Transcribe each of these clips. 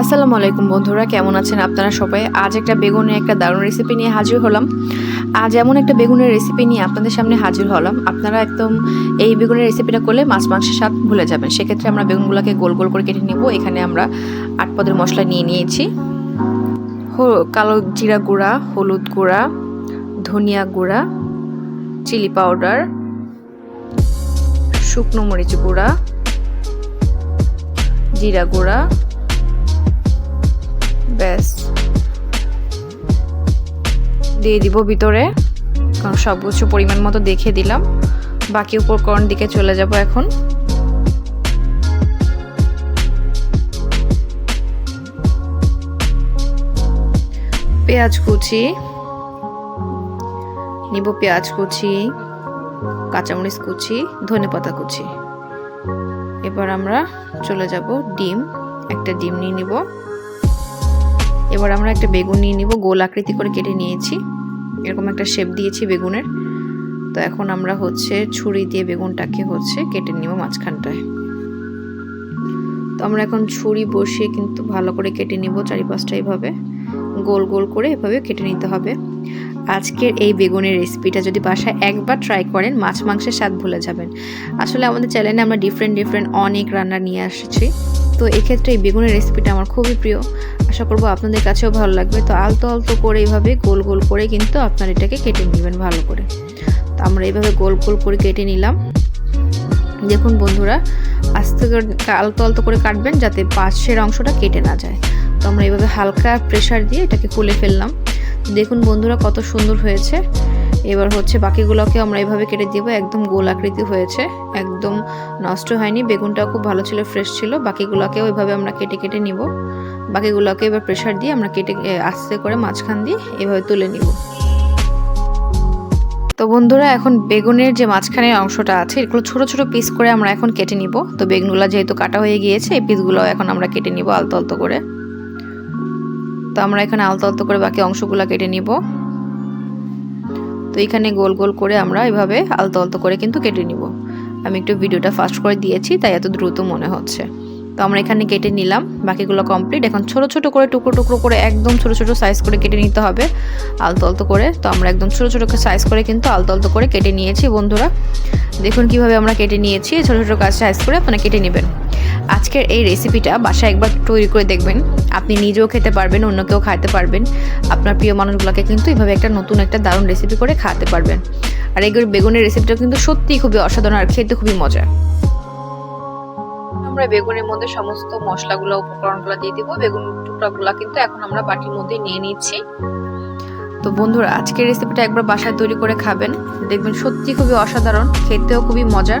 আসসালামু আলাইকুম বন্ধুরা, কেমন আছেন আপনারা সবাই? আজ একটা বেগুনের একটা দারুণ রেসিপি নিয়ে হাজির হলাম। আজ এমন একটা বেগুনের রেসিপি নিয়ে আপনাদের সামনে হাজির হলাম। আপনারা একদম এই বেগুনের রেসিপিটা করলে মাছ মাংসের স্বাদ ভুলে যাবেন। সেক্ষেত্রে আমরা বেগুনগুলোকে গোল গোল করে কেটে নেব। এখানে আমরা আট পদের মশলা নিয়ে নিয়েছি। কালো জিরা গুঁড়া, হলুদ গুঁড়া, ধনিয়া গুঁড়া, চিলি পাউডার, শুকনো মরিচ গুঁড়া, জিরা গুঁড়া ব্যাস। দিয়ে দিব ভিতরে, কারণ সব কিছু পরিমাণ মতো দেখে দিলাম। বাকি উপকরণ দিকে চলে যাব এখন। পেঁয়াজ কুচি। নিব পেঁয়াজ কুচি, কাঁচামরিচ কুচি, ধনে পাতা কুচি। এবার আমরা চলে যাব ডিম। একটা ডিম নিয়ে নিব। এবার আমরা একটা বেগুন নিয়ে নিব। গোল আকৃতি করে কেটে নিয়েছি। এরকম একটা শেপ দিয়েছি বেগুনের। তো এখন আমরা হচ্ছে ছুরি দিয়ে বেগুনটাকে হচ্ছে কেটে নিব মাঝখানটায়। তো আমরা এখন ছুরি বসিয়ে কিন্তু ভালো করে কেটে নিব চারিপাশটা এইভাবে গোল গোল করে এভাবে কেটে নিতে হবে। আজকের এই বেগুনের রেসিপিটা যদি বাসায় একবার ট্রাই করেন, মাছ মাংসের স্বাদ ভুলে যাবেন। আসলে আমাদের চ্যানেলে আমরা ডিফারেন্ট ডিফারেন্ট অনেক রান্না নিয়ে আসছি। তো এক্ষেত্রে এই বেগুনের রেসিপিটা আমার খুবই প্রিয়। আশা করব আপনাদের কাছেও ভালো লাগবে। তো আলতো আলতো করে এইভাবে গোল গোল করে কিন্তু আপনার এটাকে কেটে নেবেন ভালো করে। তো আমরা এইভাবে গোল গোল করে কেটে নিলাম। দেখুন বন্ধুরা, আস্তে আলতো আলতো করে কাটবেন যাতে পাশের অংশটা কেটে না যায়। তো আমরা এইভাবে হালকা প্রেশার দিয়ে এটাকে খুলে ফেললাম। দেখুন বন্ধুরা কত সুন্দর হয়েছে। এবার হচ্ছে বাকিগুলোকে আমরা এভাবে কেটে দিব, একদম গোল আকৃতি হয়েছে, একদম নষ্ট হয়নি, বেগুনটাও খুব ভালো ছিল ফ্রেশ ছিল, বাকিগুলোকেও ওইভাবে আমরা কেটে কেটে নিব, বাকিগুলোকে এবার প্রেশার দিয়ে আমরা কেটে আস্তে করে মাঝখান দিয়ে এভাবে তুলে নিব। তো বন্ধুরা, এখন বেগুনের যে মাঝখানের অংশটা আছে, এগুলো ছোট ছোট পিস করে আমরা এখন কেটে নিব। তো বেগুনগুলো যেহেতু কাটা হয়ে গিয়েছে, এই পিসগুলো এখন আমরা কেটে নিব আলতো আলতো করে। তো আমরা এখানে আলতো আলতো করে বাকি অংশগুলো কেটে নিব। তো এখানে গোল গোল করে আমরা এভাবে আলতো আলতো করে কিন্তু কেটে নিব। আমি একটু ভিডিওটা ফাস্ট করে দিয়েছি, তাই এত দ্রুত মনে হচ্ছে। তো আমরা এখানে কেটে নিলাম। বাকিগুলো কমপ্লিট এখন ছোট ছোট করে, টুকরো টুকরো করে, একদম ছোট ছোট সাইজ করে কেটে নিতে হবে। আলতো আলতো করে। তো আমরা একদম ছোট ছোট সাইজ করে কিন্তু আলতো আলতো করে কেটে নিয়েছি, বন্ধুরা। দেখুন কীভাবে আমরা কেটে নিয়েছি। ছোট ছোট কাজ সাইজ করে আপনারা কেটে নেবেন। আজকের এই রেসিপিটা বাসায় একবার তৈরি করে দেখবেন। আপনি নিজেও খেতে পারবেন, অন্য কেউ খাইতে পারবেন। আপনার প্রিয় মানুষগুলোকে কিন্তু এইভাবে একটা নতুন একটা দারুণ রেসিপি করে খাওয়াতে পারবেন। আর এগুলো বেগুনের রেসিপিটা কিন্তু সত্যিই খুবই অসাধারণ আর খেতে খুবই মজা আমরা বেগুনের মধ্যে সমস্ত মশলাগুলো, উপকরণগুলো দিয়ে দিব। বেগুন টুকরাগুলো কিন্তু এখন আমরা বাটির মধ্যে নিয়ে নিচ্ছি। তো বন্ধুরা, আজকের রেসিপিটা একবার বাসায় তৈরি করে খাবেন। দেখবেন সত্যি খুবই অসাধারণ, খেতেও খুবই মজার।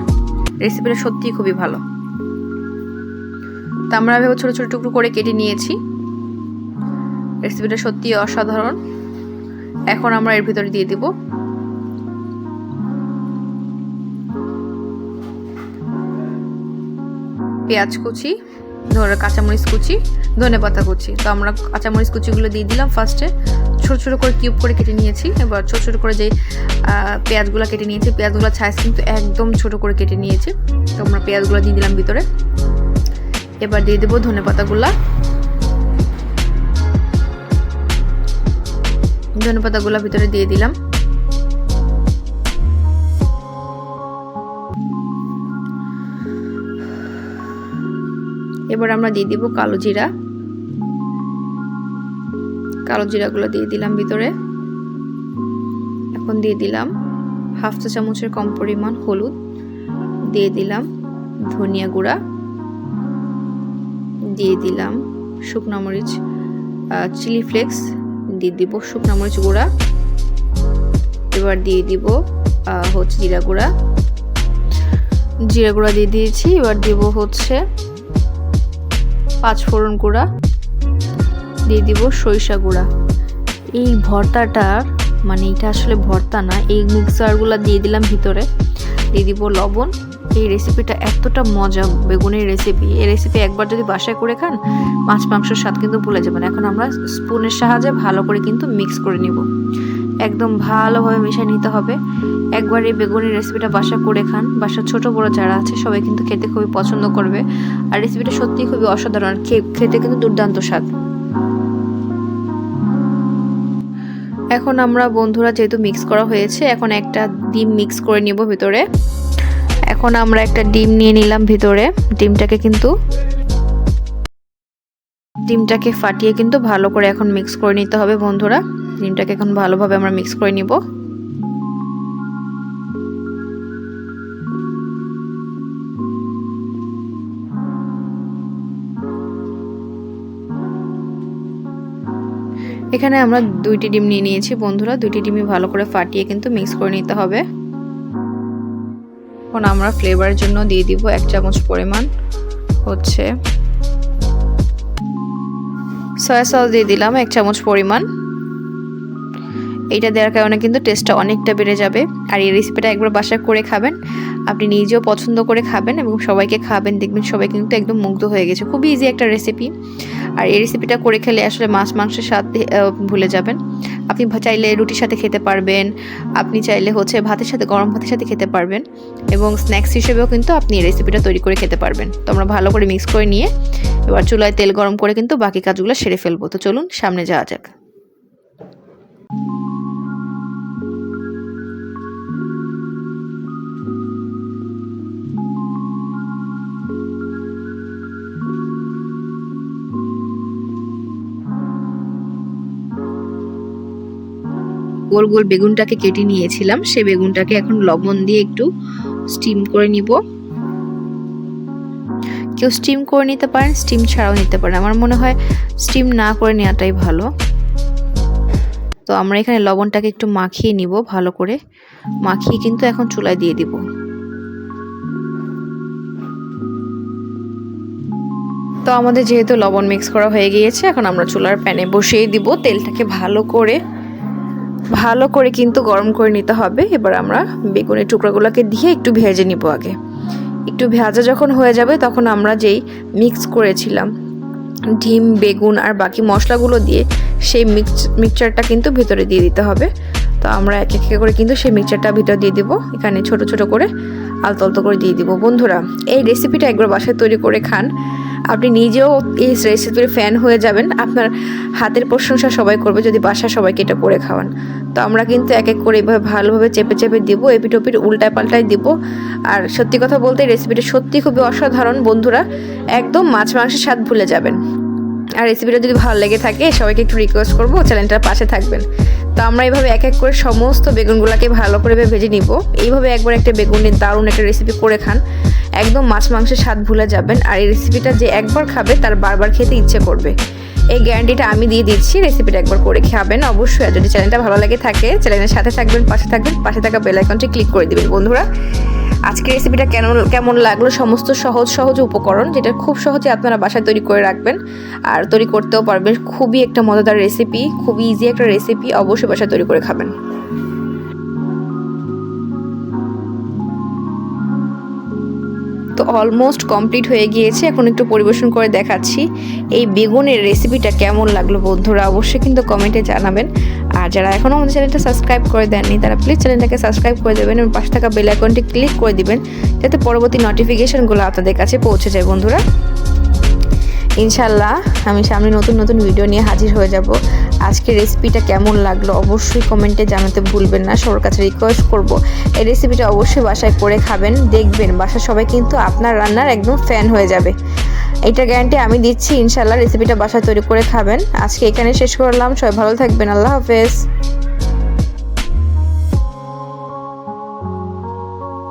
রেসিপিটা সত্যিই খুবই ভালো। তা আমরা এভাবে ছোটো ছোটো টুকরো করে কেটে নিয়েছি। রেসিপিটা সত্যি অসাধারণ। এখন আমরা এর ভিতরে দিয়ে দিব পেঁয়াজ কুচি ধরে কাঁচামরিচ কুচি, ধনে পাতা কুচি। তো আমরা কাঁচামরিচ কুচিগুলো দিয়ে দিলাম ফার্স্টে ছোটো ছোটো করে কিউব করে কেটে নিয়েছি। এবার ছোটো ছোটো করে যে পেঁয়াজগুলো কেটে নিয়েছি পেঁয়াজগুলো সাইজ কিন্তু একদম ছোটো করে কেটে নিয়েছি। তো আমরা পেঁয়াজগুলো দিয়ে দিলাম ভিতরে। এবার দিয়ে দেবো ধনে পাতাগুলা। ধনে পাতাগুলা ভিতরে দিয়ে দিলাম। এবার আমরা দিয়ে দিব কালো জিরা। কালো জিরাগুলো দিয়ে দিলাম ভিতরে। এখন দিয়ে দিলাম হাফ চা চামচের কম পরিমাণ হলুদ। দিয়ে দিলাম ধনিয়া গুঁড়া। দিয়ে দিলাম শুকনো মরিচ চিলি ফ্লেক্স। দিয়ে দিব শুকনো মরিচ গুঁড়া। এবার দিয়ে দিব হচ্ছে জিরা গুঁড়া। জিরা গুঁড়া দিয়ে দিয়েছি, এবার দিব হচ্ছে পাঁচ ফোড়ন গুঁড়া, দিয়ে দিব সরিষা গুঁড়া। এই ভর্তাটার মানে এটা আসলে ভর্তা না, এই মিক্সারগুলো দিয়ে দিলাম ভিতরে। দিয়ে দিব লবণ। এই রেসিপিটা এতটা মজা, বেগুনের রেসিপি এই রেসিপি একবার যদি বাসায় করে খান, মাছ, মাংসের স্বাদ কিন্তু ভুলে যাবেন। এখন আমরা স্পুনের সাহায্যে ভালো করে কিন্তু মিক্স করে নিব। একদম ভালোভাবে মিশিয়ে নিতে হবে। একবার এই বেগুনের রেসিপিটা বাসা করে খান। বাসার ছোট বড় যারা আছে, সবাই কিন্তু খেতে খুবই পছন্দ করবে। আর রেসিপিটা সত্যি খুবই অসাধারণ খেতে কিন্তু দুর্দান্ত স্বাদ। এখন আমরা বন্ধুরা যেহেতু মিক্স করা হয়েছে, এখন একটা ডিম মিক্স করে নিব ভিতরে। এখন আমরা একটা ডিম নিয়ে নিলাম ভিতরে। ডিমটাকে কিন্তু ডিমটাকে ফাটিয়ে কিন্তু ভালো করে এখন মিক্স করে নিতে হবে বন্ধুরা। ডিমটাকে এখন ভালোভাবে আমরা মিক্স করে নিব। এখানে আমরা দুইটি ডিম নিয়ে নিয়েছি বন্ধুরা। দুইটি ডিমই ভালো করে ফাটিয়ে কিন্তু মিক্স করে নিতে হবে। এখন আমরা ফ্লেভারের জন্য দিয়ে দিব এক চামচ পরিমাণ হচ্ছে সয়া সস দিয়ে দিলাম এক চামচ পরিমাণ। এইটা দেওয়ার কারণে কিন্তু টেস্টটা অনেকটা বেড়ে যাবে। আর এই রেসিপিটা একবার বাসায় করে খাবেন। আপনি নিজেও পছন্দ করে খাবেন এবং সবাইকে খাবেন। দেখবেন সবাই কিন্তু একদম মুগ্ধ হয়ে গেছে। খুবই ইজি একটা রেসিপি আর এই রেসিপিটা করে খেলে আসলে মাছ, মাংসের স্বাদ ভুলে যাবেন। আপনি চাইলে রুটির সাথে খেতে পারবেন। আপনি চাইলে হচ্ছে ভাতের সাথে, গরম ভাতের সাথে খেতে পারবেন। এবং স্ন্যাক্স হিসেবেও কিন্তু আপনি এই রেসিপিটা তৈরি করে খেতে পারবেন। তো আমরা ভালো করে মিক্স করে নিয়ে, এবার চুলায় তেল গরম করে কিন্তু বাকি কাজগুলো সেরে ফেলব। তো চলুন, সামনে যাওয়া যাক। গোল গোল বেগুনটাকে কেটে নিয়েছিলাম, সে বেগুনটাকে এখন লবণ দিয়ে একটু স্টিম করে নিব। কেউ স্টিম করে নিতে পারেন স্টিম ছাড়াও নিতে পারেন। আমার মনে হয় স্টিম না করে নেওয়াটাই ভালো। তো আমরা এখানে লবণটাকে একটু মাখিয়ে নিব ভালো করে। মাখিয়ে কিন্তু এখন চুলায় দিয়ে দিব। তো আমাদের যেহেতু লবণ মিক্স করা হয়ে গিয়েছে, এখন আমরা চুলার প্যানে বসিয়ে দিব তেলটাকে ভালো করে। ভালো করে কিন্তু গরম করে নিতে হবে। এবার আমরা বেগুনের টুকরাগুলোকে দিয়ে একটু ভেজে নিব আগে। একটু ভেজা যখন হয়ে যাবে তখন আমরা যেই মিক্স করেছিলাম, ডিম, বেগুন আর বাকি মশলাগুলো দিয়ে সেই মিক্স মিক্সচারটা কিন্তু ভিতরে দিয়ে দিতে হবে। তো আমরা এক এক করে কিন্তু সেই মিক্সচারটা ভিতরে দিয়ে দিব। এখানে ছোট ছোট করে আলতো আলতো করে দিয়ে দিব। বন্ধুরা, এই রেসিপিটা একবার বাসায় তৈরি করে খান। আপনি নিজেও এই রেসিপির ফ্যান হয়ে যাবেন। আপনার হাতের প্রশংসা সবাই করবে, যদি বাসায় সবাইকে এটা করে খাওয়ান। তো আমরা কিন্তু এক এক করে এভাবে ভালোভাবে চেপে চেপে দিব এপি ওপিট উল্টায় পাল্টায় দিব। আর সত্যি কথা বলতে রেসিপিটা সত্যি খুবই অসাধারণ বন্ধুরা। একদম মাছ মাংসের স্বাদ ভুলে যাবেন। আর রেসিপিটা যদি ভালো লেগে থাকে, সবাইকে একটু রিকোয়েস্ট করব চ্যানেলটার পাশে থাকবেন। তো আমরা এইভাবে এক এক করে সমস্ত বেগুনগুলোকে ভালো করে ভেজে নিব। এইভাবে একবার একটা বেগুনের দারুণ একটা রেসিপি করে খান। একদম মাছ মাংসের স্বাদ ভুলে যাবেন। আর এই রেসিপিটা যে একবার খাবে, তার বারবার খেতে ইচ্ছে করবে। এই গ্যারান্টিটা আমি দিয়ে দিচ্ছি রেসিপিটা একবার করে খাবেন অবশ্যই আর যদি চ্যানেলটা ভালো লাগে থাকে চ্যানেলের সাথে থাকবেন, পাশে থাকবেন, পাশে থাকা বেল আইকনটি ক্লিক করে দিবেন, বন্ধুরা। আজকের রেসিপিটা কেন কেমন লাগল? সমস্ত সহজ সহজ উপকরণ, যেটা খুব সহজে আপনারা বাসায় তৈরি করে রাখবেন। আর তৈরি করতেও পারবেন। খুবই একটা মজাদার রেসিপি খুবই ইজি একটা রেসিপি অবশ্যই বাসায় তৈরি করে খাবেন। তো অলমোস্ট কমপ্লিট হয়ে গিয়েছে। এখন একটু পরিবেশন করে দেখাচ্ছি এই বেগুনের রেসিপিটা কেমন লাগল বন্ধুরা? অবশ্যই কিন্তু কমেন্টে জানাবেন। আর যারা এখনও আমাদের চ্যানেলটা সাবস্ক্রাইব করে দেননি, তারা প্লিজ চ্যানেলটাকে সাবস্ক্রাইব করে দেবেন এবং পাশে থাকা বেল আইকনটি ক্লিক করে দিবেন, যাতে পরবর্তী নোটিফিকেশনগুলো আপনাদের কাছে পৌঁছে যায় বন্ধুরা। ইনশাল্লাহ আমি সামনে নতুন নতুন ভিডিও নিয়ে হাজির হয়ে যাব। আজকে রেসিপিটা কেমন লাগল অবশ্যই কমেন্টে জানাতে ভুলবেন না। সবার কাছে রিকোয়েস্ট করব, এই রেসিপিটা অবশ্যই বাসায় করে খাবেন, দেখবেন বাসার সবাই কিন্তু আপনার রান্নার একদম ফ্যান হয়ে যাবে। এটা গ্যারান্টি আমি দিচ্ছি ইনশাল্লাহ রেসিপিটা বাসায় তৈরি করে খাবেন। আজকে এখানে শেষ করলাম, সবাই ভালো থাকবেন, আল্লাহ হাফেজ।